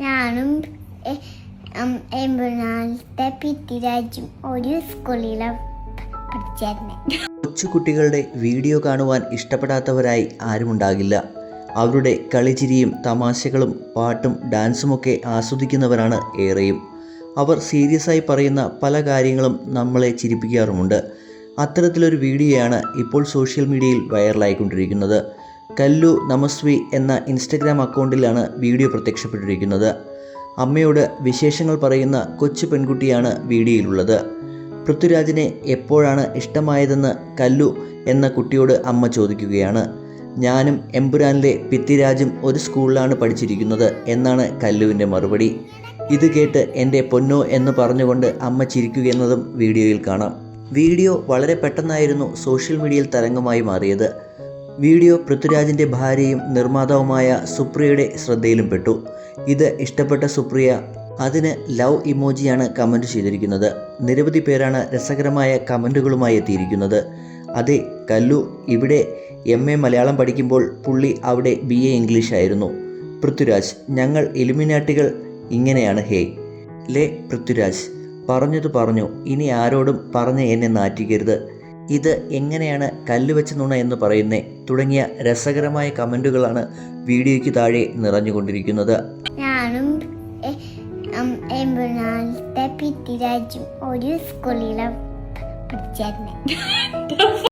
ഞാനും എമ്പുരാനത്തെ പിത്തിരാജും ഒരു പഠിച്ചിരുന്നത് കൊച്ചുകുട്ടികളുടെ വീഡിയോ കാണുവാൻ ഇഷ്ടപ്പെടാത്തവരായി ആരുമുണ്ടാകില്ല അവരുടെ കളിചിരിയും തമാശകളും പാട്ടും ഡാൻസുമൊക്കെ ആസ്വദിക്കുന്നവരാണ് ഏറെയും. അവർ സീരിയസ് ആയി പറയുന്ന പല കാര്യങ്ങളും നമ്മളെ ചിരിപ്പിക്കാറുമുണ്ട്. അത്തരത്തിലൊരു വീഡിയോയാണ് ഇപ്പോൾ സോഷ്യൽ മീഡിയയിൽ വൈറലായിക്കൊണ്ടിരിക്കുന്നത്. കല്ലു നമസ്വി എന്ന ഇൻസ്റ്റഗ്രാം അക്കൗണ്ടിലാണ് വീഡിയോ പ്രത്യക്ഷപ്പെട്ടിരിക്കുന്നത്. അമ്മയോട് വിശേഷങ്ങൾ പറയുന്ന കൊച്ചു പെൺകുട്ടിയാണ് വീഡിയോയിലുള്ളത്. പൃഥ്വിരാജിനെ എപ്പോഴാണ് ഇഷ്ടമായതെന്ന് കല്ലു എന്ന കുട്ടിയോട് അമ്മ ചോദിക്കുകയാണ്. ഞാനും എമ്പുരാനിലെ പിത്തിരാജും ഒരു സ്കൂളിലാണ് പഠിച്ചിരിക്കുന്നത് എന്നാണ് കല്ലുവിന്റെ മറുപടി. ഇത് കേട്ട് എന്റെ പൊന്നോ എന്ന് പറഞ്ഞുകൊണ്ട് അമ്മ ചിരിക്കുകയെന്നതും വീഡിയോയിൽ കാണാം. വീഡിയോ വളരെ പെട്ടെന്നായിരുന്നു സോഷ്യൽ മീഡിയയിൽ തരംഗമായി മാറിയത്. വീഡിയോ പൃഥ്വിരാജിന്റെ ഭാര്യയും നിർമ്മാതാവുമായ സുപ്രിയയുടെ ശ്രദ്ധയിലും പെട്ടു. ഇത് ഇഷ്ടപ്പെട്ട സുപ്രിയ അതിന് ലവ് ഇമോജിയാണ് കമന്റ് ചെയ്തിരിക്കുന്നത്. നിരവധി പേരാണ് രസകരമായ കമന്റുകളുമായി എത്തിയിരിക്കുന്നത്. അതെ കല്ലു ഇവിടെ എം എ മലയാളം പഠിക്കുമ്പോൾ പുള്ളി അവിടെ ബി എ ഇംഗ്ലീഷ് ആയിരുന്നു. പൃഥ്വിരാജ് ഞങ്ങൾ എലിമിനാട്ടികൾ ഇങ്ങനെയാണ് ഹേ. ലേ പൃഥ്വിരാജ് പറഞ്ഞത് പറഞ്ഞു. ഇനി ആരോടും പറഞ്ഞ് എന്നെ നാറ്റിക്കരുത്. ഇത് എങ്ങനെയാണ് കല്ല് വെച്ച് നുണ എന്ന് പറയുന്നേ തുടങ്ങിയ രസകരമായ കമന്റുകളാണ് വീഡിയോയ്ക്ക് താഴെ നിറഞ്ഞുകൊണ്ടിരിക്കുന്നത്. ഞാനും